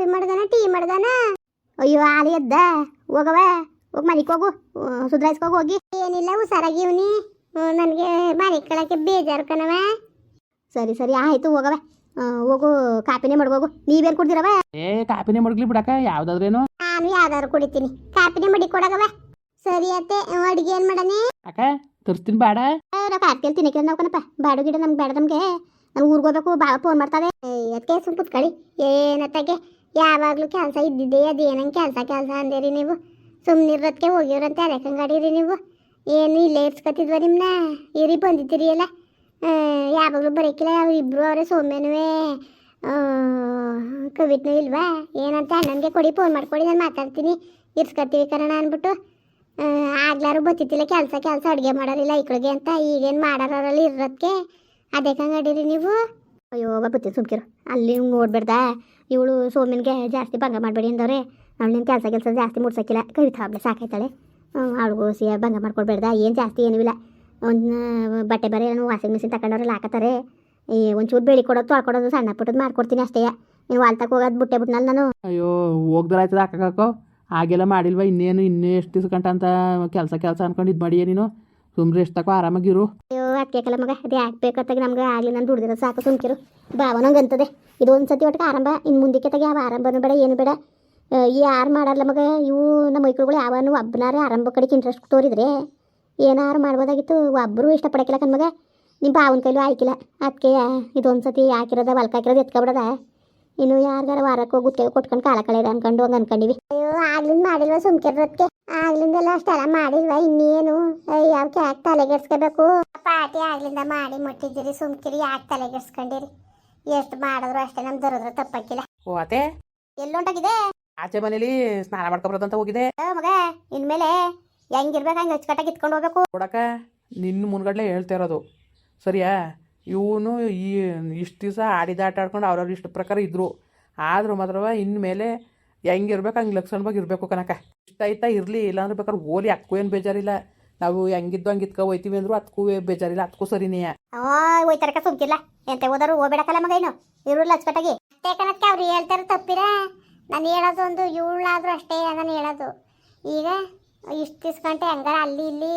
Coffee ಮಾಡ್ದಾನ tea ಮಾಡ್ದಾನ. ಅಯ್ಯೋ ಆಲಿ ಎದ್ದ. ಹೋಗವ ಹೋಗಿ ಮನೆಗೆ ಹೋಗು. ಸುಧಾರಿಸ್ಕೋಗಿ ಹೋಗಿ. ಏನಿಲ್ಲ ಹುಷಾರಾಗಿ ಇವನಿ. ನನಗೆ ಮನೆ ಕಳಕ್ಕೆ ಬೇಜಾರು ಕಣವ ಸರಿ ಸರಿ ಆಯ್ತು ಹೋಗವ ಹೋಗು ಕಾಪಿನೇ ಮಾಡ್ಕೋಗು ನೀವೇನು ಕುಡ್ದಿರವ ಏ ಕಾಪಿನೇ ಮಡಗ್ಲಿ ಬಿಡಕ ಯಾವ್ದಾದ್ರೇನು ನಾನು ಯಾವ್ದಾದ್ರು ಕುಡಿತೀನಿ. ಕಾಪಿನೇ ಮಡಿ ಕೊಡಗವ ಸರಿ ಅತ್ತೆ ಅಡಿಗೆ ಏನು ಮಾಡನೆ ಅಕ್ಕ ತರ್ಸ್ತೀನಿ ಬಾಡ. ಕಾಪಿಯಲ್ಲಿ ತಿನ್ನಕ್ಕೆ ನಾವ್ಕನಪ್ಪ. ಬಾಡು ಗಿಡ ನಮ್ಗೆ ಬೇಡ ನಮಗೆ. ನಾನು ಊರಿಗೆ ಹೋಗ್ಬೇಕು ಭಾಳ ಫೋನ್ ಮಾಡ್ತಾವೆ. ಅದಕ್ಕೆ ಸುಮ್ ಕುತ್ಕೊಳ್ಳಿ ಏನತ್ತಾಗೆ ಯಾವಾಗಲೂ ಕೆಲಸ ಇದ್ದಿದ್ದೆ ಅದೇನಂಗೆ ಕೆಲಸ ಕೆಲಸ ಅಂದೇರಿ ನೀವು. ಸುಮ್ಮನಿರೋದಕ್ಕೆ ಹೋಗಿರಂತ ಅರೆಕಂಗಾಡಿರಿ ನೀವು. ಏನು ಇಲ್ಲೇ ಇರ್ಸ್ಕೊತಿದ್ವ ನಿಮ್ಮನ್ನ ಇರಿ ಬಂದಿದ್ದೀರಿ ಎಲ್ಲ. ಯಾವಾಗಲೂ ಬರೋಕ್ಕಿಲ್ಲ ಇಬ್ಬರು ಅವರೇ ಸೌಮ್ಯನೂ ಕವಿತ್ನೂ ಇಲ್ವಾ? ಏನಂತ ಅಣ್ಣನಿಗೆ ಕೊಡಿ ಫೋನ್ ಮಾಡ್ಕೊಡಿ, ನಾನು ಮಾತಾಡ್ತೀನಿ. ಇರ್ಸ್ಕೊತೀವಿ ಕಣ ಅಂದ್ಬಿಟ್ಟು. ಆಗ್ಲಾರು ಬತ್ತಿತ್ತಿಲ್ಲ ಕೆಲಸ ಕೆಲಸ ಅಡುಗೆ ಮಾಡೋರಿಲ್ಲ ಈಕಳಿಗೆ ಅಂತ. ಈಗೇನು ಮಾಡೋರಲ್ಲಿ ಇರೋದಕ್ಕೆ ಅದೇ ಕಂಗಡೀರಿ ನೀವು. ಅಯ್ಯೋ ಬತ್ತಿ ಸುಮ್ಕಿರು. ಅಲ್ಲಿ ನೋಡ್ಬೇಡ್ದ? ಇವಳು ಸೋಮಿನ್ಗೆ ಜಾಸ್ತಿ ಭಂಗ ಮಾಡಬೇಡಿ ಅಂದವ್ರೆ. ಅವಳೇನು ಕೆಲಸ ಕೆಲಸ ಜಾಸ್ತಿ ಮುಟ್ಸೋಕ್ಕಿಲ್ಲ ಕವಿತಾ ಹಬ್ಳೆ ಸಾಕಾಯ್ತಾಳೆ. ಅವಳಿಗೂ ಸಿ ಭಂಗ ಮಾಡ್ಕೊಡ್ಬೇಡ್ದ. ಏನು ಜಾಸ್ತಿ ಏನೂ ಇಲ್ಲ. ಒಂದು ಬಟ್ಟೆ ಬರೀ ಏನು ವಾಷಿಂಗ್ ಮಿಷಿನ್ ತಗೊಂಡವ್ರೆಲ್ಲ ಹಾಕತ್ತಾರೆ ಈ ಒಂಚೂರು ಬೆಳಿ ಕೊಡೋದು ತೊಳ್ಕೊಡೋದು ಸಣ್ಣ ಪುಟ್ಟದ್ದು ಮಾಡ್ಕೊಡ್ತೀನಿ ಅಷ್ಟೇ. ನೀವು ವಾಲ್ತಕ್ಕೆ ಹೋಗೋದು ಬುಟ್ಟೆ ಬಿಟ್ನಲ್ಲ ನಾನು. ಅಯ್ಯೋ ಹೋಗ್ದಾರ ಆಯ್ತದ ಅಕ್ಕಕ್ಕೋ ಹಾಗೆಲ್ಲ ಮಾಡಿಲ್ವ? ಇನ್ನೇನು ಇನ್ನೂ ಎಷ್ಟು ದಿವ್ಸ ಗಂಟ ಅಂತ ಕೆಲಸ ಕೆಲಸ ಅನ್ಕೊಂಡು ಇದು ಮಾಡಿಯೇ ನೀನು? ಸುಮ್ಮನೆ ಎಷ್ಟು ತಕೋ ಆರಾಮಾಗಿರು ಅಯ್ಯೋ ಮಗ ಅದೇ ಯಾಕೆ ಬೇಕತ್ತಾಗ ನಮ್ಗೆ ಆಗಲಿ ನಾನು ದುಡ್ದಿರೋ ಸಾಕು ಸುಮ್ಕಿರು. ಭಾವನಂಗಂತದೆ ನಂಗೆ ಅಂತದೆ. ಇದು ಒಂದು ಸತಿ ಒಟ್ಟಿಗೆ ಆರಂಭ ಇನ್ನು ಮುಂದಕ್ಕೆ ತೆಗೆ ಯಾವ ಆರಂಭನೂ ಬೇಡ ಏನು ಬೇಡ. ಯಾರು ಮಾಡಲ್ಲ ಮಗ ಇವು ನಮ್ಮ ಮೈಕ್ರುಗಳು ಯಾವನು ಒಬ್ಬನಾರ ಆರಂಭ ಕಡೆಗೆ ಇಂಟ್ರೆಸ್ಟ್ ತೋರಿದ್ರೆ ಏನಾರು ಮಾಡ್ಬೋದಾಗಿತ್ತು. ಒಬ್ಬರು ಇಷ್ಟಪಡಕ್ಕಿಲ್ಲ ಕಣ್ಮಗ ನಿಮ್ಮ ಭಾವನ ಕೈಲೂ ಆಯ್ಕಿಲ್ಲ ಅದಕ್ಕೆ ಇದೊಂದು ಸತಿ ಹಾಕಿರೋದ ಹೊಲ್ಕ ಹಾಕಿರೋದು ಎತ್ಕೊಬಿಡದ ಇನ್ನು ಯಾರಿಗಾರ ವಾರಕ್ಕೆ ಹೋಗಿ ಗುತ್ತಿಗೆ ಕೊಟ್ಕೊಂಡು ಕಾಲ ಕಳೆದ ಅನ್ಕೊಂಡು ಹಂಗೆ ಅನ್ಕೊಂಡಿವಿ. ಅಯ್ಯೋ ಆಗ್ಲಿಂದ ಮಾಡಿಲ್ವ ಸುಮ್ಕಿರೋದಕ್ಕೆ ಆಗ್ಲಿಂದೆಲ್ಲ ಅಷ್ಟೆಲ್ಲ ಮಾಡಿಲ್ವ ಇನ್ನೇನು? ಯಾಕೆ ಯಾಕೆ ತಲೆಗೆಡ್ಸ್ಕೋಬೇಕು? ಪಾರ್ಟಿ ಆಗ್ಲಿಂದ ಮಾಡಿ ಮುಟ್ಟಿದ್ದೀರಿ ಸುಮ್ಕಿರಿ ಯಾಕೆ ತಲೆಗೆಡ್ಸ್ಕೊಂಡಿರಿ? ಎಷ್ಟು ಮಾಡಿದ್ರು ಅಷ್ಟೇ ನಮ್ ದೊರದ್ರು ತಪ್ಪಕ್ಕಿಲ್ಲ. ಓ ಅತ್ತೆ? ಎಲ್ಲೊಂಟಾಗಿದೆ ಆಚೆ ಮನೇಲಿ ಸ್ನಾನ ಮಾಡ್ಕೊಬರೋದಂತ ಹೋಗಿದೆ. ಮಗ ಇನ್ಮೇಲೆ ಹೆಂಗಿರ್ಬೇಕು ಹಂಗೆ ಅಚ್ಚುಕಟ್ಟಾಗಿ ಇತ್ಕೊಂಡು ಹೋಗ್ಬೇಕು. ನೋಡಕ್ಕ ನಿನ್ನ ಮುನ್ಗಡ್ಲೆ ಹೇಳ್ತಾ ಇರೋದು. ಸರಿಯಾ? ಇವನು ಈ ಇಷ್ಟು ದಿವಸ ಆಡಿದ ಆಟ ಆಡ್ಕೊಂಡು ಅವ್ರವ್ರ ಇಷ್ಟ ಪ್ರಕಾರ ಇದ್ರು. ಆದ್ರೂ ಮಾತ್ರವ ಇನ್ಮೇಲೆ ಹೆಂಗಿರ್ಬೇಕು ಹಂಗೆ ಲಕ್ಷಣವಾಗಿ ಇರಬೇಕು ಕನಕ ಇಷ್ಟ ಆಯ್ತಾ ಇರಲಿ, ಇಲ್ಲಾಂದ್ರೆ ಬೇಕಾದ್ರೆ ಓಲಿ ಅಕ್ಕೂ ಏನು ಬೇಜಾರಿಲ್ಲ. ನಾವು ಹೆಂಗಿದ್ದು ಹಂಗೆ ಇತ್ಕ ಹೋಯ್ತೀವಿ ಅಂದ್ರು ಅದಕ್ಕೂ ಬೇಜಾರಿಲ್ಲ ಅದಕ್ಕೂ ಸರಿನೇ ಹೋಯ್ತಾರಕ ಸುಮ್ಕಿಲ್ಲ ಎಂತ ಹೋದರು ಹೋಗ್ಬೇಡಕಲ್ಲ ಮಗ ಏನು ಇರುಲ್ಲ ಅಚ್ಚುಕಟ್ಟಾಗಿ ಅಷ್ಟೇ ಕಣಕ್ಕೆ, ಅವ್ರು ಹೇಳ್ತಾರೆ ತಪ್ಪಿರ ನಾನು ಹೇಳೋದು ಒಂದು ಇವಳಾದ್ರೂ ಅಷ್ಟೇ, ನಾನು ಹೇಳೋದು. ಈಗ ಇಷ್ಟು ಗಂಟೆ ಹಂಗಾರ ಅಲ್ಲಿ ಇಲ್ಲಿ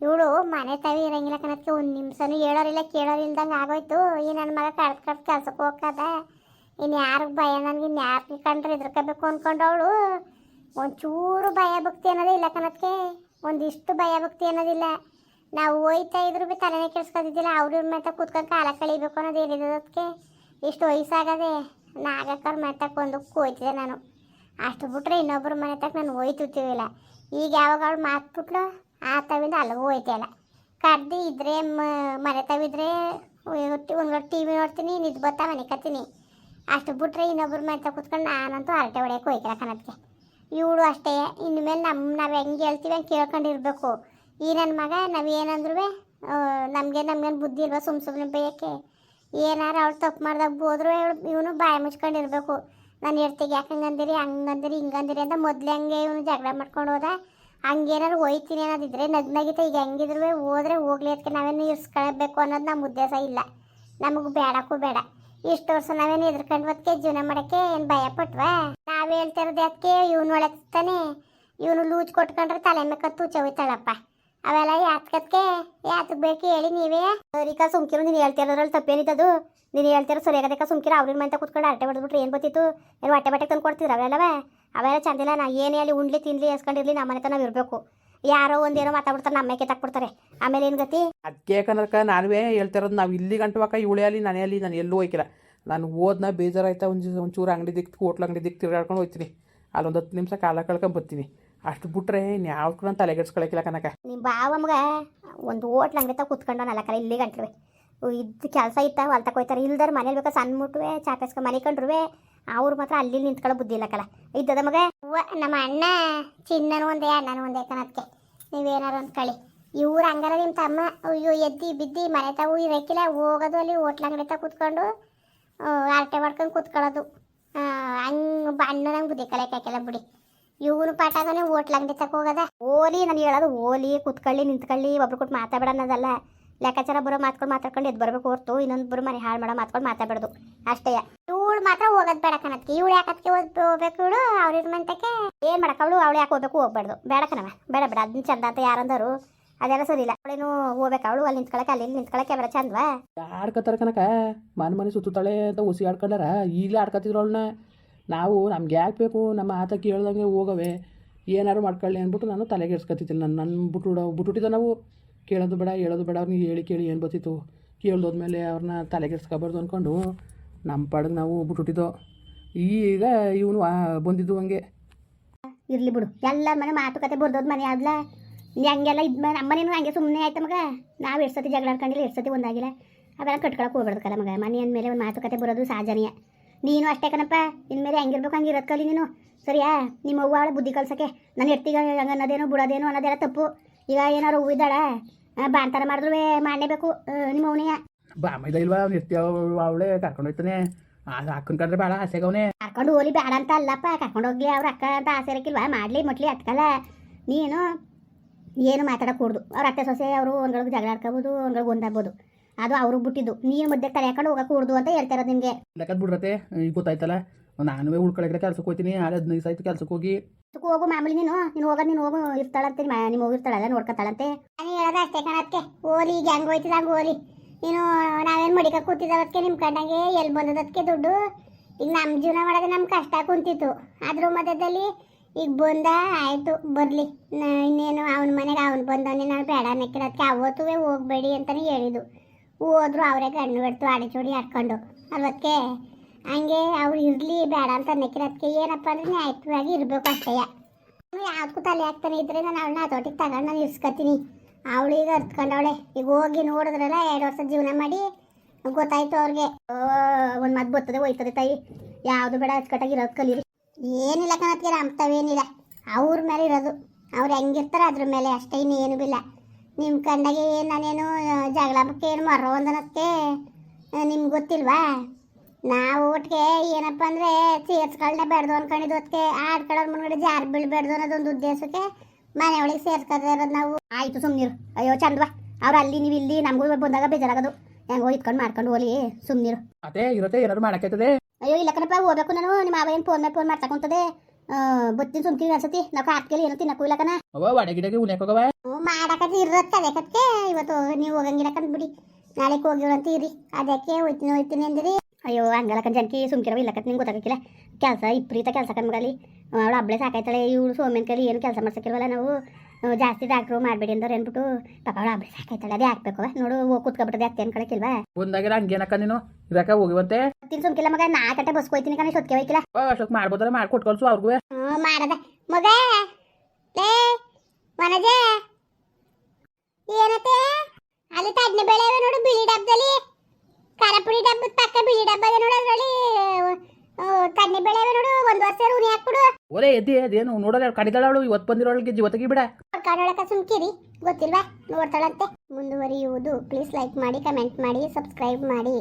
ಇವಳು ಮನೆ ತಾವಿ ಇರಂಗಿಲ್ಲ ಕಣಕ್ಕೆ, ಒಂದು ನಿಮಿಷನೂ ಹೇಳೋರಿಲ್ಲ, ಕೇಳೋರಿಲ್ದಂಗೆ ಆಗೋಯ್ತು. ಈ ನನ್ನ ಮಗ ಕಡ್ದು ಕಡ್ದು ಕೆಲ್ಸಕ್ಕೆ ಇನ್ನು ಯಾರಿಗೆ ಭಯ? ನನಗೆ ಇನ್ನು ಯಾರಿಗೆ ಕಂಡ್ರೆ ಅಂದ್ಕೊಂಡು ಅಂದ್ಕೊಂಡವಳು ಒಂಚೂರು ಭಯ ಭಕ್ತಿ ಅನ್ನೋದೇ ಇಲ್ಲ ಕಣಕ್ಕೆ ಒಂದಿಷ್ಟು ಭಯ ಭಕ್ತಿ ಅನ್ನೋದಿಲ್ಲ. ನಾವು ಹೋಯ್ತಾ ಇದ್ರು ಭೀ ತಲೆನೇ ಕೆಡ್ಸ್ಕೊತಿದ್ದಿಲ್ಲ. ಅವ್ರ ಮೇಲೆ ಕೂತ್ಕೊಂಡು ಕಾಲ ಕಳಿಬೇಕು ಅನ್ನೋದು ಏನಿದೆ ಅದಕ್ಕೆ? ಇಷ್ಟು ವಯಸ್ಸಾಗದೆ ನಾಗಕ್ಕವ್ರ ತಕ್ಕ ಒಂದಕ್ಕೆ ಹೋಯ್ತಿದೆ ನಾನು. ಅಷ್ಟು ಬಿಟ್ರೆ ಇನ್ನೊಬ್ಬರ ಮನೆ ತಕ್ಕ ನಾನು ಹೋಯ್ತಿರ್ತೀವಿಲ್ಲ ಈಗ ಯಾವಾಗ ಅವಳು ಮಾತು ಬಿಟ್ಲು ಆ ತವಿಂದ ಅಲ್ಲಿಗೂ ಹೋಯ್ತಿಲ್ಲ ಕರ್ದು ಇದ್ರೆ ಮನೆ ತವಿದ್ರೆ ಒಂದು ಟಿ ವಿ ನೋಡ್ತೀನಿ, ನಿದ್ದು ಬತ್ತಾ ಮನೆ ಕತ್ತೀನಿ. ಅಷ್ಟು ಬಿಟ್ರೆ ಇನ್ನೊಬ್ಬರ ಮನೆ ಕುತ್ಕೊಂಡು ನಾನಂತೂ ಹರಟೆ ಹೊಡೆಯಕ್ಕೆ ಹೋಯ್ತಿಲ್ಲ ಕಣಕ್ಕೆ. ಇವಳು ಅಷ್ಟೇ, ಇನ್ಮೇಲೆ ನಮ್ಮ ನಾವು ಹೆಂಗೆ ಹೇಳ್ತೀವಿ ಹಂಗೆ ಕೇಳ್ಕೊಂಡಿರ್ಬೇಕು. ಈ ನನ್ನ ಮಗ, ನಾವು ಏನಂದ್ರೂ ನಮಗೆ ನಮ್ಗೇನು ಬುದ್ಧಿ ಇಲ್ವಾ ಸುಮ್ ಸುಮ್ಮನೆ ಬೇಯಕ್ಕೆ? ಏನಾರು ಅವಳು ತಪ್ಪು ಮಾಡ್ದಾಗ ಹೋದ್ರು ಇವನು ಬಾಯಿ ಮುಚ್ಕೊಂಡಿರ್ಬೇಕು. ನಾನು ಇರ್ತೀಗ ಯಾಕೆ ಹಂಗಂದಿರಿ ಹಂಗಂದಿರಿ ಅಂತ ಮೊದ್ಲು ಹಂಗೆ ಇವನು ಜಗಳ ಮಾಡ್ಕೊಂಡು ಹೋದ. ಹಂಗೇನಾರು ಹೋಯ್ತೀನಿ ಅನ್ನೋದಿದ್ರೆ ನಗ್ನಗಿತ ಈಗ ಹೆಂಗಿದ್ರು ಹೋದ್ರೆ ಹೋಗ್ಲಿ, ಅದಕ್ಕೆ ನಾವೇನು ಇರ್ಸ್ಕೊಳ್ಬೇಕು ಅನ್ನೋದು ನಮ್ಮ ಉದ್ದೇಶ ಇಲ್ಲ. ನಮಗೆ ಬೇಡಕ್ಕೂ ಬೇಡ. ಇಷ್ಟು ವರ್ಷ ನಾವೇನು ಎದ್ರಕೊಂಡ್ವದಕ್ಕೆ ಜೀವನ ಮಾಡೋಕ್ಕೆ ಏನು ಭಯ ಪಟ್ವಾ? ನಾವು ಹೇಳ್ತಿರೋದು ಅದಕ್ಕೆ ಇವನು ಒಳಗ್ತಾನೆ ಇವನು ಲೂಜ್ ಕೊಟ್ಕೊಂಡ್ರೆ ತಲೆ ಮೇಲೆ ತೂಚ ಹೋಯ್ತಾಳಪ್ಪ. ಅವೆಲ್ಲ ಯಾತ್ಕತ್ಕೆ? ಯಾತಕ್ ಬೇಕು ಹೇಳಿ ನೀವೇ. ಸರಿಕಾ, ಸುಮ್ಕಿರು, ನೀನು ಹೇಳ್ತಿರೋದ್ರಲ್ಲಿ ತಪ್ಪೇನಿದ್ದದು ನೀನು ಹೇಳ್ತಿರೋ ಸರಿಯಾಗದಕ್ಕ ಸುಮ್ಕಿರ? ಅವ್ರಿನ ಮನೆ ಕುತ್ಕೊಂಡು ಅರಟೆ ಹೊಡೆದ್ಬಿಟ್ರೆ ಏನು ಬತ್ತಿತ್ತು ಏನು ಹೊಟ್ಟೆ ಬಟ್ಟೆ ತಂದು ಕೊಡ್ತಿದ್ರು ಅವೆಲ್ಲವೇ? ಅವೆಲ್ಲ ಚಂದಿಲ್ಲ ನಾ ಏನೇ ಅಲ್ಲಿ ಉಂಡ್ಲಿ ತಿನ್ಲಿ ಎಸ್ಕೊಂಡಿರ್ಲಿ ನಮ್ಮ ಮನೆ ನಾವು ಇರಬೇಕು. ಯಾರೋ ಒಂದೇನೋ ಮಾತಾಡ್ಬಿಡ್ತಾರೆ ನಮ್ಮ ಮೇಕೆ ತಕ್ಬಿಡ್ತಾರೆ. ಆಮೇಲೆ ಏನು ಗತಿ? ಅದಕ್ಕೆ ಕನಕ ನಾನುವೇ ಹೇಳ್ತಿರೋದು ನಾವು ಇಲ್ಲಿ ಗಂಟವಾಕ ಇವಳೇ ಅಲ್ಲಿ ನಾನೇ ಅಲ್ಲಿ ನಾನು ಎಲ್ಲೂ ಹೋಯ್ಕಿಲ್ಲ. ನಾನು ಓದ್ನ ಬೇಜಾರಾಯ್ತಾ ಒಂದು ಒಂಚೂರು ಅಂಗಡಿ ದಿಕ್ಕು ಹೋಟ್ಲ್ ಅಂಗಡಿ ದಿಕ್ಕು ತಿರುಗಾಡ್ಕೊಂಡು ಹೋಗ್ತೀನಿ ಅಲ್ಲೊಂದು ಹತ್ತು ನಿಮಿಷ ಕಾಲ ಕಳ್ಕೊಂಡು ಬರ್ತೀನಿ. ಅಷ್ಟು ಬಿಟ್ರೆ ಇನ್ಯಾವ ಕೂಡ ತಲೆಗೆಡ್ಸ್ಕೊಳಕಿಲ್ಲ ಕನಕ ನಿಮ್ಮ ಬಾವ ಮಗ ಒಂದು ಹೋಟ್ಲ್ ಅಂಗಡಿ ತಾ ಕುತ್ಕೊಂಡು ನಾಲ್ಕಲ್ಲ ಇಲ್ಲಿ ಗಂಟ್ಲುವೆ ಇದ್ದು ಕೆಲಸ ಇತ್ತ ಹೊಲ್ತಕ್ಕೆ ಹೋಯ್ತಾರೆ. ಇಲ್ದಾರ ಮನೇಲಿ ಬೇಕಾ ಸಣ್ಣ ಮುಟ್ಟುವೆ ಚಾಕಸ್ಕ ಮನೆ ಕಂಡ್ರುವೆ. ಅವ್ರು ಮಾತ್ರ ಅಲ್ಲಿ ನಿಂತ್ಕೊಳ್ಳೋ ಬುದ್ಧಿ ಇಲ್ಲಕಲ್ಲ ಇದ್ದದ ಮಗ? ನಮ್ಮ ಅಣ್ಣ ಚಿನ್ನನು ಒಂದೇ ಅಣ್ಣನು ಒಂದೇ ಕಣಕ್ಕೆ ನೀವೇನಾರು ಅಂದ್ಕೊಳ್ಳಿ ಇವ್ರು ಹಂಗಾರ ನಿಮ್ಮ ತಮ್ಮ, ಅಯ್ಯೋ, ಎದ್ದು ಬಿದ್ದಿ ಮನೆ ತಾವು ಇರೋಕ್ಕಿಲ್ಲ ಹೋಗೋದು ಅಲ್ಲಿ ಹೋಟ್ಲ್ ಅಂಗಡಿ ತಾ ಕೂತ್ಕೊಂಡು ಅರಟೆ ಮಾಡ್ಕೊಂಡು ಕೂತ್ಕೊಳ್ಳೋದು. ಹಂಗೆ ಬಣ್ಣ ನಂಗೆ ಬುದ್ಧಿ ಕಲಿಯಕ್ಕಾಕಿಲ್ಲ ಬಿಡಿ. ಇವನು ಪಾಠಾಗನೆ ಹೋಟ್ಲ್ ಅಂಗಡಿ ತಕ್ಕ ಹೋಗದ. ಓಲಿ ನಾನು ಹೇಳೋದು, ಓಲಿ ಕೂತ್ಕೊಳ್ಳಿ, ನಿಂತ್ಕೊಳ್ಳಿ, ಒಬ್ರು ಕೊಟ್ಟು ಮಾತಾಡೋಣ ಅನ್ನೋದಲ್ಲ. ಲೆಕ್ಕಾಚಾರ ಬರೋ ಮಾತ್ಕೊಂಡು ಮಾತಾಡ್ಕೊಂಡು ಎದ್ದು ಬರಬೇಕು ಹೊರ್ತು, ಇನ್ನೊಂದು ಬರೋ ಮನೆ ಹಾಳು ಮಾಡೋ ಮಾತ್ಕೊಂಡು ಮಾತಾಡ್ಬಾರ್ದು. ಅಷ್ಟೇ. ಇವಳು ಮಾತ್ರ ಹೋಗೋದ್ ಬೇಡ ಕಣಕ್ಕೆ ಇವಳು ಯಾಕತ್ಗೆ ಹೋಗ್ಬೇಕು ಇವಳು? ಅವ್ರ ಮಂತಕ್ಕೆ ಏನ್ ಮಾಡಕ್ ಅವಳು? ಅವಳು ಯಾಕೆ ಹೋಗ್ಬೇಕು ಹೋಗ್ಬಾರ್ದು. ಬೇಡ ಕಣವ ಬೇಡ ಬೇಡ. ಅದನ್ನ ಚಂದ ಅಂತ ಯಾರಂದರು. ಅದೆಲ್ಲ ಸರಿ ಇಲ್ಲ. ಅವಳೇನು ಹೋಗ್ಬೇಕು? ಅವಳು ಅಲ್ಲಿ ನಿಂತ್ಕೊಳಕ್ಕೆ ಅಲ್ಲಿ ನಿಂತ್ಕೊಳಕ್ಕೆ ಬರ ಚಂದ್ವಾ? ಆಡ್ಕೊತಾರೆ ಕನಕ ಮನೆ ಮನೆ ಸುತ್ತಾಳೆ ಅಂತ ಉಸಿ ಆಡ್ಕೊಂಡಾರ. ಈಗಲೇ ಆಡ್ಕೊತಿದ್ರು ಅವಳನ್ನ. ನಾವು ನಮ್ಗೆ ಯಾಕೆ ಬೇಕು? ನಮ್ಮ ಆತ ಕೇಳ್ದಂಗೆ ಹೋಗವೆ. ಏನಾರು ಮಾಡ್ಕೊಳ್ಳಿ ಅಂದ್ಬಿಟ್ಟು ನಾನು ತಲೆಗೆಡ್ಸ್ಕೊತಿದ್ದಿಲ್ಲ ನಾನು ನನ್ನ ಬಿಟ್ಟು ಬಿಟ್ಬಿಟ್ಟಿದ್ದ ನಾವು. ಕೇಳೋದು ಬೇಡ, ಹೇಳೋದು ಬೇಡ. ಅವ್ರನ್ನ ಹೇಳಿ ಕೇಳಿ ಏನು ಬರ್ತಿತ್ತು. ಕೇಳ್ದೋದ್ಮೇಲೆ ಅವ್ರನ್ನ ತಲೆಗೆಡ್ಸ್ಕೊಬಾರ್ದು ಅಂದ್ಕೊಂಡು ನಮ್ಮ ಪಾಡಿಗೆ ನಾವು ಬಿಟ್ಬಿಟ್ಟಿದ್ದೋ ಈಗ ಇವನು ಬಂದಿದ್ದು ಹಂಗೆ. ಇರ್ಲಿ ಬಿಡು. ಎಲ್ಲ ಮನೆ ಮಾತುಕತೆ ಬರ್ದೋದು ಮನೆ ಆದ್ಲ ಹಂಗೆಲ್ಲ ನಮ್ಮ ಮನೇನು ಹಂಗೆ ಸುಮ್ಮನೆ ಆಯ್ತು ಮಗ ನಾವು ಎಷ್ಟು ಸತಿ ಜಗಳ ಆಡ್ಕೊಂಡಿಲ್ಲ, ಎಷ್ಟು ಸತಿ ಒಂದಾಗಿಲ್ಲ. ಅವೆಲ್ಲ ಕಟ್ಕೊಳಕ್ಕೆ ಹೋಗ್ಬಿಡ್ದಕ್ಕಲ್ಲ ಮಗ. ಮನೆ ಅಂದಮೇಲೆ ಒಂದು ಮಾತುಕತೆ ಬರೋದು ಸಹಜನೀಯ ನೀನು ಅಷ್ಟೇ ಕಣಪ್ಪ. ಇನ್ಮೇಲೆ ಹೆಂಗಿರ್ಬೇಕು ಹಂಗೆ ಇರೋದು ಕಲಿ ನೀನು. ಸರಿಯಾ? ನಿಮ್ಮ ಅವ್ವ ಅವಳ ಬುದ್ಧಿ ಕಲ್ಸಕ್ಕೆ. ನಾನು ಎತ್ತಿಗೆ ಹಂಗೆ ಅನ್ನೋದೇನು, ಬಿಡೋದೇನು ಅನ್ನೋದೆಲ್ಲ ತಪ್ಪು. ಈಗ ಏನಾರು ಹೂವಿದ್ದಾಳ ಬಾಂತಾರ ಮಾಡಿದ್ರು ಮಾಡಲೇಬೇಕು ನಿಮ್ಮ ಅವನಿಯ. ಬಾಮೈದ ಇಲ್ವಾ ಅವ್ನು ಇರ್ತೀವ ಅವಳೇ ಕರ್ಕೊಂಡು ಹೋಗ್ತಾನೆ ಹಾಕೊಂಡು ಕಂಡ್ರೆ ಭಾಳ ಆಸೆಗವನೇ ಕರ್ಕೊಂಡು ಹೋಲಿ ಬೇಡ ಅಂತ ಅಲ್ಲಪ್ಪ ಕರ್ಕೊಂಡು ಹೋಗ್ಲಿ ಅವ್ರ ಅಕ್ಕ ಅಂತ ಆಸೆ ಇರಕ್ಕಿಲ್ವಾ ಮಾಡ್ಲಿ ಮುಟ್ಲಿ ಅಟ್ಕಲ್ಲ ನೀನು ಏನು ಮಾತಾಡಕೂಡ್ದು ಅವ್ರ ಅತ್ತೆ ಸೊಸೆ ಅವರು ಒಂದ್ಗಳಿಗೆ ಜಗಳ ಆಡ್ಕೋಬೋದು ಒಂದ್ಗಳಿಗೆ ಒಂದಾಗ್ಬೋದು ಅದು ಅವ್ರಿಗೆ ಬಿಟ್ಟಿದ್ದು ನೀನು ಮುದ್ದೆ ತಲೆ ಹಾಕೊಂಡು ಹೋಗಕೂಡ್ದು ಕೂಡ್ದು ಅಂತ ಹೇಳ್ತಾರೆ ನಿಮಗೆ ಲೆಕ್ಕದ ಬಿಡ್ರತೆ ಈಗ ಗೊತ್ತಾಯ್ತಲ್ಲ ನಾನು ಉಳ್ಕೊಳಕ್ಕೆ ಕೆಲ್ಸಕ್ಕೆ ಹೋಗ್ತೀನಿ ಆಳೆ ಹದಿನೈದು ಸಾಯ್ತು ಕೆಲ್ಸಕ್ಕೆ ಹೋಗಿ ಹೋಗು ಮಾಮೂಲಿ ನೀನು ನೀನು ಹೋಗೋದು ನೀನು ಹೋಗು ಇರ್ತಾಳಂತೆ ನಿಮ್ಮ ಹೋಗಿರ್ತಾಳಲ್ಲ ನೋಡ್ಕೊತಾಳಂತೆ ನಾನು ಹೇಳೋದು ಅಷ್ಟೇ ಕಣಕ್ಕೆ ಓಲಿ ಈಗ ಹೆಂಗೆ ಹೋಯ್ತದ ಹಂಗೆ ಓಲಿ ನೀನು ನಾವೇನು ಮಡಿಕ ಕೂತಿದ್ದವತ್ಕೆ ನಿಮ್ಮ ಕಣ್ಣಾಗೆ ಎಲ್ಲಿ ಬಂದದಕ್ಕೆ ದುಡ್ಡು? ಈಗ ನಮ್ಮ ಜೀವನ ಮಾಡೋದು ನಮ್ಮ ಕಷ್ಟ ಕುಂತಿತ್ತು. ಅದ್ರ ಮಧ್ಯದಲ್ಲಿ ಈಗ ಬಂದ, ಆಯಿತು, ಬರಲಿ. ಇನ್ನೇನು ಅವನ ಮನೆಗೆ ಅವ್ನು ಬಂದವನೇ ನಾನು ಬೇಡ ನೆಕ್ಕಿರೋದಕ್ಕೆ ಅವತ್ತುವೆ ಹೋಗಬೇಡಿ ಅಂತಲೇ ಹೇಳಿದ್ದು. ಹೋದ್ರು ಅವರೇ ಕಣ್ಣು ಬಿಡ್ತು ಅಡಿಚೂಡಿ ಹಾಕ್ಕೊಂಡು ಅದಕ್ಕೆ ಹಂಗೆ ಅವ್ರು ಇರಲಿ, ಬೇಡ ಅಂತ ನೆಕ್ಕಿರೋದಕ್ಕೆ ಏನಪ್ಪ ಅಂದ್ರೆ ನ್ಯಾಯತ್ವಾಗಿ ಇರಬೇಕು ಅಷ್ಟೇ. ಯಾವುದಕ್ಕೂ ತಲೆ ಹಾಕ್ತಾನೆ ಇದ್ರೆ ನಾನು ಅವಳನ್ನ ಹತೋಟಿಗೆ ತಗೊಂಡು ನಾನು ಇರ್ಸ್ಕೊತೀನಿ. ಅವಳು ಈಗ ಅರ್ತ್ಕೊಂಡವಳೆ. ಈಗ ಹೋಗಿ ನೋಡಿದ್ರಲ್ಲ ಎರಡು ವರ್ಷ ಜೀವನ ಮಾಡಿ, ಗೊತ್ತಾಯ್ತು ಅವ್ರಿಗೆ. ಒಂದು ಮದ್ದು ಬರ್ತದೆ, ಹೋಯ್ತದೆ ತಾಯಿ. ಯಾವುದು ಬೇಡ, ಅಚ್ಚುಕಟ್ಟಾಗಿ ಇರೋದು ಕಲೀರಿ. ಏನಿಲ್ಲ ಕಣತ್ಗೆ ರಾಮ್ತಾವೇನಿಲ್ಲ ಅವ್ರ ಮೇಲೆ ಇರೋದು. ಅವ್ರು ಹೆಂಗಿರ್ತಾರೆ ಅದ್ರ ಮೇಲೆ, ಅಷ್ಟೇ ಇನ್ನೇನು ಇಲ್ಲ. ನಿಮ್ಮ ಕಂಡಾಗೆ ಏನು ನಾನೇನು ಜಗಳ ಬಗ್ಗೆ ಏನು ಮರ ಒಂದನಕ್ಕೆ ನಿಮ್ಗೆ ಗೊತ್ತಿಲ್ವಾ? ನಾವು ಒಟ್ಟಿಗೆ ಏನಪ್ಪ ಅಂದರೆ ಸೇರ್ಸ್ಗಳನ್ನ ಬೇಡ್ದು ಅನ್ಕೊಂಡಿದ್ದು ಅದಕ್ಕೆ ಆಡ್ಕೊಳ್ಳೋರ್ ಮುಂದ್ಗಡೆ ಜಾರ್ ಬೀಳ್ಬೇಡ್ದು ಅನ್ನೋದೊಂದು ಉದ್ದೇಶಕ್ಕೆ ಮನೆ ಒಳಗೆ ಸೇರ್ಸ್ಕೊತಾ ಇರೋದು ನಾವು. ಆಯಿತು ಸುಮ್ಮನಿರು ಅಯ್ಯೋ ಚಂದ್ವಾ ಅವ್ರು ಅಲ್ಲಿ ನೀವು ಇಲ್ಲಿ ನಮಗೂ ಬಂದಾಗ ಬೇಜಾರಾಗೋದು. ಹೆಂಗೋ ಇಟ್ಕೊಂಡ್ ಮಾಡ್ಕೊಂಡು ಹೋಲಿ ಸುಮ್ಮನಿರು ಅದೇ ಇರತ್ತೆ ಏನಾದ್ರು ಮಾಡಕ್ಕೈತದೆ ಅಯ್ಯೋ ಇಲ್ಲ ಕಣಪ್ಪ ಹೋಗ್ಬೇಕು ನಾನು. ನಿಮ್ಮ ಮಾವ ಏನು ಫೋನ್ ಮೇಲೆ ಫೋನ್ ಮಾಡ್ತಕೊಂತದೆ ಬುತ್ತಿನ ಸುಮ್ಕಿ ಅನ್ಸತಿ. ನಾವು ಕಾರ್ಕೇಲಿ ಏನು ತಿನ್ನಕ್ಕೂ ಇಲ್ಲ ಕಣ. ಅವ ವಡೆ ಗಿಡಗೆ ಉಣ್ಯಾಕ ಹೋಗವ ಮಾಡಕತ್ತೆ ಇರತ್ತೆ ಅದಕ್ಕೆ ಇವತ್ತು ನೀವು ಹೋಗಂಗಿಲ್ಲ ಕಂದ್ಬಿಡಿ ಬಿಡಿ ನಾಳೆಗೆ ಹೋಗಿವ್ರಂತ ಇರಿ ಅದಕ್ಕೆ ಹೋಯ್ತೀನಿ ಹೋಯ್ತೀನಿ ಅಂದಿರಿ. ಅಯ್ಯೋ ಹಂಗಲ್ಲ ಕಣ್ ಜನಕಿ ಸುಮ್ಕಿರವ ಇಲ್ಲ ಕತ್ ನಿಂಗೆ ಗೊತ್ತಾಗಕ್ಕಿಲ್ಲ ಕೆಲಸ ಇಪ್ರೀತ ಕೆಲಸ ಕಣ್ಮಗಲಿ ಅವಳು ಹಬ್ಬಳೆ ಸಾಕಾಯ್ತಾಳೆ ಇವಳು ಸೋಮೇನ್ ಕೈಲಿ ಏನು ಕೆಲಸ ಮಾಡ್ಸಕ್ಕಿಲ್ವಲ್ಲ ನಾವು. ಜಾಸ್ತಿ ಡಾಕ್ಟ್ರು ಮಾಡಬೇಡಿ ಅಂದವ್ರು ಏನ್ಬಿಟ್ಟು ಪಾಪ ಅವಳು ಹಬ್ಬಳೆ ಸಾಕಾಯ್ತಾಳೆ ಅದೇ ಹಾಕ್ಬೇಕು ನೋಡು ಹೋಗಿ ಕೂತ್ಕೊಬಿಟ್ಟದೆ ಅತ್ತೆ ಅನ್ಕೊಳಕ್ಕಿಲ್ವಾ ಒಂದಾಗಿರ ಹಂಗೇನಕ್ಕ ನೀನು? ಇರಕ ಹೋಗಿವಂತೆ? ತಿನ್ ಸುಮ್ಕಿಲ್ಲ ಮಗ ನಾ ಗಂಟೆ ಬಸ್ ಹೋಯ್ತೀನಿ ಕಣ ಸೊತ್ಕೆ ಹೋಯ್ಕಿಲ್ಲ. ಅಷ್ಟಕ್ಕೆ ಮಾಡ್ಬೋದಾರ ಮಾಡಿ ಕೊಟ್ಕೊಳ್ಸು ಅವ್ರಿಗೂ. ಹ್ಞೂ ಮಾಡದ. ಮಗ ಲೇ ವನಜೆ ಏನತ್ತೆ? ಅಲ್ಲಿ ತಡ್ನೆ ಬೆಳೆ ನೋಡು ಬಿಳಿ ಡಬ್ಬದಲ್ಲಿ ಖಾರಪುಡಿ ಡಬ್ಬದ ಪಕ್ಕ ಬಿಳಿ ಡಬ್ಬ ಇದೆ ನೋಡು ಅದರಲ್ಲಿ. ತಡ್ನೆ ಬೆಳೆ ನೋಡು ಒಂದು ವರ್ಷ ಉನಿ ಹಾಕ್ಬಿಡು. ಓಲೇ ಎದ್ದಿ ಅದೇನು ನೋಡಲ್ಲ ಕಡಿದಳವಳು ಇವತ್ತು ಬಂದಿರೋಳಿಗೆ ಜೀವತಗಿ ಬಿಡ. ಕಾಡೊಳಕ ಸುಮ್ಕಿರಿ ಗೊತ್ತಿಲ್ವಾ? ನೋಡ್ತಾಳಂತೆ. ಮುಂದುವರಿಯುವುದು. ಪ್ಲೀಸ್ ಲೈಕ್ ಮಾಡಿ ಕಮೆಂಟ್ ಮಾಡಿ ಸಬ್ಸ್ಕ್ರೈಬ್ ಮಾಡಿ.